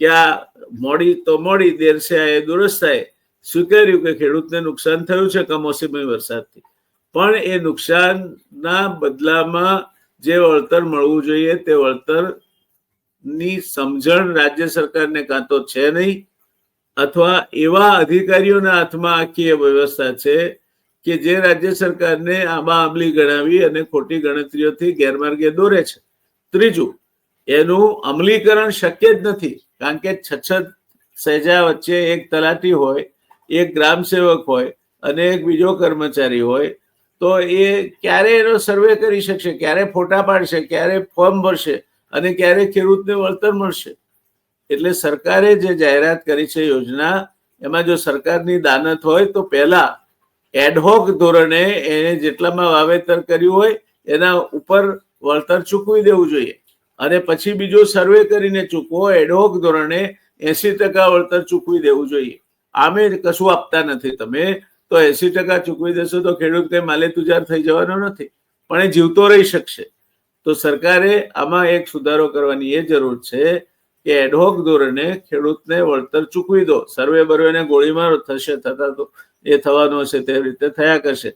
કે આ મોડી તો મોડી દેર છે એ દુરસ્ત થાય. સ્વીકાર્યું કે ખેડૂતને નુકસાન થયું છે કમોસમી વરસાદથી? પણ એ નુકસાનના બદલામાં જે વળતર મળવું જોઈએ તે વળતરની સમજણ રાજ્ય સરકારને કાં તો છે નહીં, અથવા એવા અધિકારીઓના હાથમાં આખી એ વ્યવસ્થા છે કે જે રાજ્ય સરકારને આમાં આમલી ગણાવી અને ખોટી ગણતરીઓથી ગેરમાર્ગે દોરે છે. ત્રીજું, એનું અમલીકરણ શક્ય જ નથી. કારણ કે છ છ સહેજા વચ્ચે એક તલાટી હોય, એક ગ્રામ સેવક હોય અને એક બીજો કર્મચારી હોય, તો એ ક્યારે એનો સર્વે કરી શકશે, ક્યારે ફોટા પાડશે, ક્યારે ફોર્મ ભરશે અને ક્યારે ખેડૂતને વળતર મળશે? એટલે સરકારે જે જાહેરાત કરી છે યોજના, એમાં જો સરકારની દાનત હોય તો પહેલા એડહોક ધોરણે એને જેટલામાં વાવેતર કર્યું હોય, એના ઉપર વળતર ચૂકવી દેવું જોઈએ. અને પછી બીજો સર્વે કરીને ચૂકવો, એડહોક ધોરણે એસી ટકા વળતર ચૂકવી દેવું જોઈએ. આમે કશું આપતા નથી તમે. તો એસી ટકા ચૂકવી દેશો તો ખેડૂત કઈ માલે તુજાર થઈ જવાનો નથી. પણ એ જીવતો રહી શકશે. તો સરકારે આમાં એક સુધારો કરવાની એ જરૂર છે કે એડહોક ધોરણે ખેડૂતને વળતર ચૂકવી દો. સર્વે બર્વેને ગોળીમારો થશે, થતા તો એ થવાનું હશે, તે રીતે થયા કરશે.